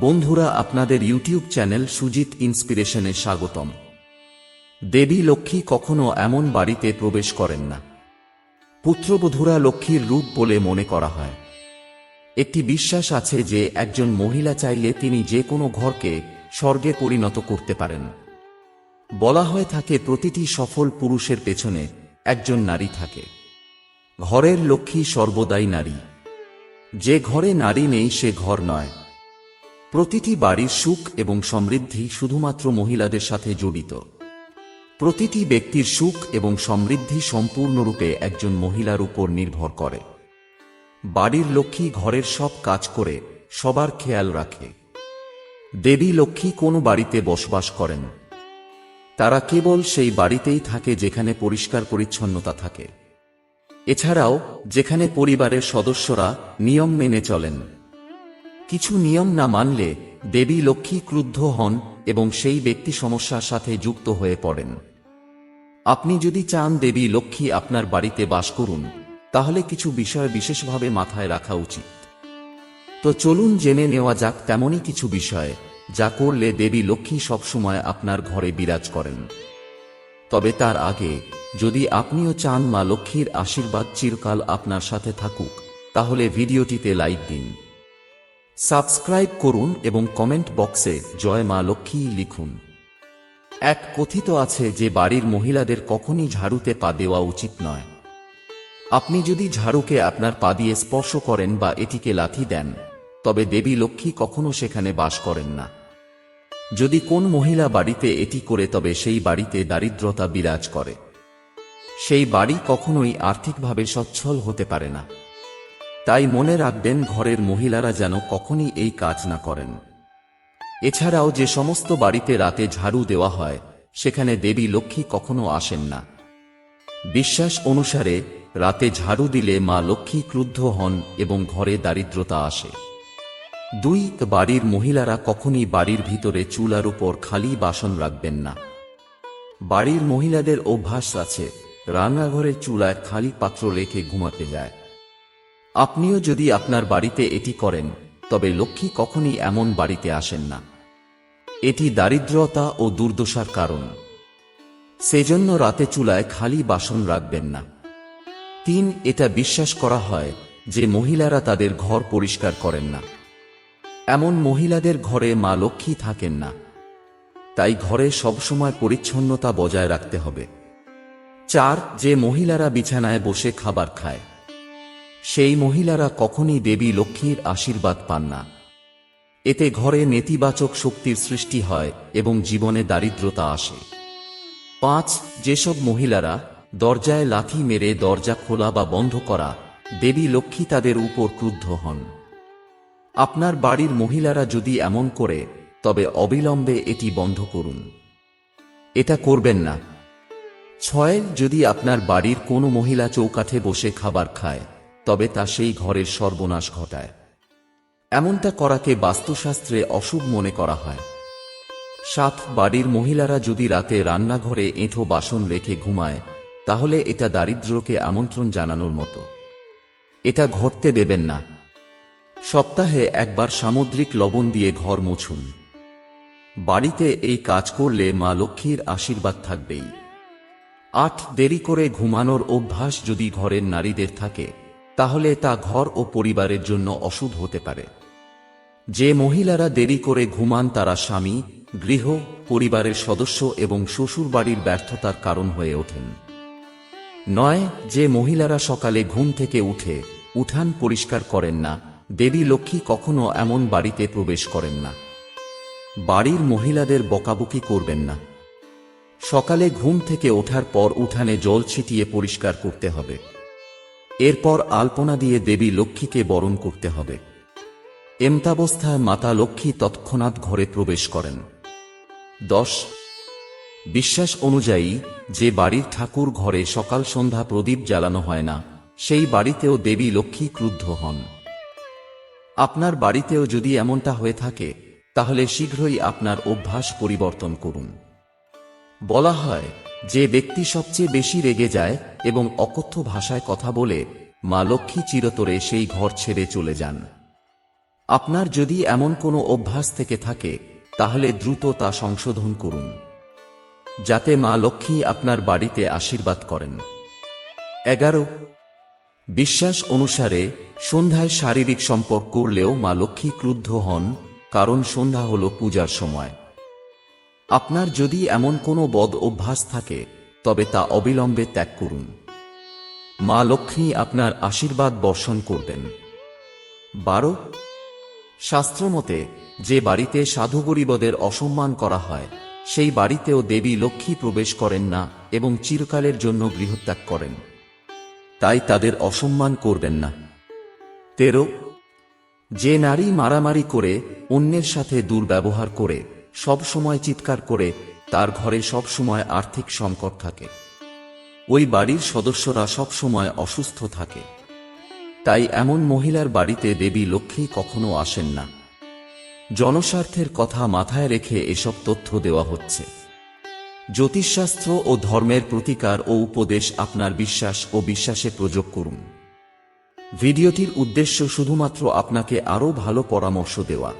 বন্ধুরা, আপনাদের YouTube channel Sujit ইন্সপিরেশনে স্বাগতম। দেবী লক্ষ্মী কখনো এমন বাড়িতে প্রবেশ করেন না। পুত্রবধূরা লক্ষ্মীর রূপ বলে মনে করা হয়। একটি বিশ্বাস আছে যে, একজন মহিলা চাইলে তিনি যে কোনো ঘরকে স্বর্গে পরিণত করতে পারেন। বলা হয়ে থাকে, প্রতিটি সফল পুরুষের পেছনে একজন নারী থাকে। ঘরের লক্ষ্মী সর্বদাই নারী। যে ঘরে নারী নেই, সে ঘর নয়। প্রতিটি বাড়ির সুখ এবং সমৃদ্ধি শুধুমাত্র মহিলাদের সাথে জড়িত। প্রতিটি ব্যক্তির সুখ এবং সমৃদ্ধি সম্পূর্ণরূপে একজন মহিলার উপর নির্ভর করে। বাড়ির লক্ষ্মী ঘরের সব কাজ করে, সবার খেয়াল রাখে। দেবী লক্ষ্মী কোনো বাড়িতে বসবাস করেন তারা কেবল সেই বাড়িতেই থাকে যেখানে পরিষ্কার পরিচ্ছন্নতা থাকে। এছাড়াও, যেখানে পরিবারের সদস্যরা নিয়ম মেনে চলেন কিছু নিয়ম না মানলে দেবী লক্ষ্মী ক্রুদ্ধ হন এবং সেই ব্যক্তি সমস্যার সাথে যুক্ত হয়ে পড়েন। আপনি যদি চান দেবী লক্ষ্মী আপনার বাড়িতে বাস করুন, তাহলে কিছু বিষয় বিশেষভাবে মাথায় রাখা উচিত। তো চলুন জেনে নেওয়া যাক তেমনই কিছু বিষয় যা করলে দেবী লক্ষ্মী সবসময় আপনার ঘরে বিরাজ করেন। তবে তার আগে, যদি আপনিও চান মা লক্ষ্মীর আশীর্বাদ চিরকাল আপনার সাথে থাকুক, তাহলে ভিডিওটিতে লাইক দিন। সাবস্ক্রাইব করুন এবং কমেন্ট বক্সে জয় মা লক্ষ্মী লিখুন। এক কথিত আছে যে বাড়ির মহিলাদের কখনই ঝাড়ুতে পা দেওয়া উচিত নয়। আপনি যদি ঝাড়ুকে আপনার পা দিয়ে স্পর্শ করেন বা এটিকে লাথি দেন, তবে দেবী লক্ষ্মী কখনো সেখানে বাস করেন না। যদি কোন মহিলা বাড়িতে এটি করে, তবে সেই বাড়িতে দারিদ্রতা বিরাজ করে। সেই বাড়ি কখনোই আর্থিকভাবে সচ্ছল হতে পারে না। তাই মনে রাখবেন ঘরের মহিলারা যেন কখনই এই কাজ না করেন। এছাড়াও যে সমস্ত বাড়িতে রাতে ঝাড়ু দেওয়া হয়, সেখানে দেবী লক্ষ্মী কখনো আসেন না। বিশ্বাস অনুসারে রাতে ঝাড়ু দিলে মা লক্ষ্মী ক্রুদ্ধ হন এবং ঘরে দারিদ্রতা আসে। দুই বাড়ির মহিলারা কখনই বাড়ির ভিতরে চুলার উপর খালি বাসন রাখবেন না। বাড়ির মহিলাদের অভ্যাস আছে, রান্নাঘরে চুলায় খালি পাত্র রেখে ঘুমাতে যায়। আপনিও যদি আপনার বাড়িতে এটি করেন, তবে লক্ষ্মী কখনই এমন বাড়িতে আসেন না। এটি দারিদ্রতা ও দুর্দশার কারণ। সেজন্য রাতে চুলায় খালি বাসন রাখবেন না। তিন, এটা বিশ্বাস করা হয় যে মহিলারা তাদের ঘর পরিষ্কার করেন না। এমন মহিলাদের ঘরে মা লক্ষ্মী থাকেন না। তাই ঘরে সবসময় পরিচ্ছন্নতা বজায় রাখতে হবে। চার, যে মহিলারা বিছানায় বসে খাবার খায় সেই মহিলারা কখনই দেবী লক্ষ্মীর আশীর্বাদ পান না। এতে ঘরে নেতিবাচক শক্তির সৃষ্টি হয় এবং জীবনে দারিদ্রতা আসে। পাঁচ, যেসব মহিলারা দরজায় লাথি মেরে দরজা খোলা বা বন্ধ করা দেবী লক্ষ্মী তাদের উপর ক্রুদ্ধ হন। আপনার বাড়ির মহিলারা যদি এমন করে, তবে অবিলম্বে এটি বন্ধ করুন। এটা করবেন না। ছয়, যদি আপনার বাড়ির কোনো মহিলা চৌকাঠে বসে খাবার খায় তবে তা সেই ঘরের সর্বনাশ ঘটায়। এমনটা করাকে বাস্তুশাস্ত্রে অশুভ মনে করা হয়। সাত বাড়ির মহিলারা যদি রাতে রান্নাঘরে এঁঠো বাসন রেখে ঘুমায়, তাহলে এটা দারিদ্র্যকে আমন্ত্রণ জানানোর মতো। এটা ঘটতে দেবেন না। সপ্তাহে একবার সামুদ্রিক লবণ দিয়ে ঘর মুছুন। বাড়িতে এই কাজ করলে মা লক্ষ্মীর আশীর্বাদ থাকবেই। আট দেরি করে ঘুমানোর অভ্যাস যদি ঘরের নারীদের থাকে তাহলে তা ঘর ও পরিবারের জন্য অশুভ হতে পারে। যে মহিলারা দেরি করে ঘুমান তারা স্বামী, গৃহ, পরিবারের সদস্য এবং শ্বশুরবাড়ির ব্যর্থতার কারণ হয়ে ওঠেন। নয়, যে মহিলারা সকালে ঘুম থেকে উঠে উঠান পরিষ্কার করেন না, দেবী লক্ষ্মী কখনো এমন বাড়িতে প্রবেশ করেন না। বাড়ির মহিলাদের বকাবকি করবেন না। সকালে ঘুম থেকে ওঠার পর উঠানে জল ছিটিয়ে পরিষ্কার করতে হবে। এরপর আলপনা দিয়ে দেবী লক্ষ্মীকে বরণ করতে হবে। এমতাবস্থায় মাতা লক্ষ্মী তৎক্ষণাৎ ঘরে প্রবেশ করেন। দশ, বিশ্বাস অনুযায়ী যে বাড়ির ঠাকুর ঘরে সকাল সন্ধ্যা প্রদীপ জ্বালানো হয় না, সেই বাড়িতেও দেবী লক্ষ্মী ক্রুদ্ধ হন। আপনার বাড়িতেও যদি এমনটা হয়ে থাকে, তাহলে শীঘ্রই আপনার অভ্যাস পরিবর্তন করুন। বলা হয় যে ব্যক্তি সবচেয়ে বেশি রেগে যায় এবং অকথ্য ভাষায় কথা বলে, মা লক্ষ্মী চিরতরে সেই ঘর ছেড়ে চলে যান। আপনার যদি এমন কোনো অভ্যাস থেকে থাকে, তাহলে দ্রুত তা সংশোধন করুন। যাতে মা লক্ষ্মী আপনার বাড়িতে আশীর্বাদ করেন। এগারো, বিশ্বাস অনুসারে সন্ধ্যায় শারীরিক সম্পর্ক করলেও মা লক্ষ্মী ক্রুদ্ধ হন, কারণ সন্ধ্যা হল পূজার সময়। আপনার যদি এমন কোনো বদ অভ্যাস থাকে, তবে তা অবিলম্বে ত্যাগ করুন। মা লক্ষ্মী আপনার আশীর্বাদ বর্ষণ করবেন। বারো, শাস্ত্রমতে যে বাড়িতে সাধু গরিবদের অসম্মান করা হয়, সেই বাড়িতেও দেবী লক্ষ্মী প্রবেশ করেন না এবং চিরকালের জন্য গৃহত্যাগ করেন। তাই তাদের অসম্মান করবেন না। তেরো, যে নারী মারামারি করে অন্যের সাথে দুর্ব্যবহার করে সব সময় চিৎকার করে, তার ঘরে সব সময় আর্থিক সংকট থাকে। ওই বাড়ির সদস্যরা সব সময় অসুস্থ থাকে। তাই এমন মহিলার বাড়িতে দেবী লক্ষ্মী কখনো আসেন না। জনস্বার্থের কথা মাথায় রেখে এসব তথ্য দেওয়া হচ্ছে। জ্যোতিষশাস্ত্র ও ধর্মের প্রতিকার ও উপদেশ আপনার বিশ্বাস ও বিশ্বাসে প্রযোগ করুন। ভিডিওটির উদ্দেশ্য শুধুমাত্র আপনাকে আরও ভালো পরামর্শ দেওয়া।